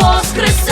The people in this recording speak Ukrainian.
воскресе.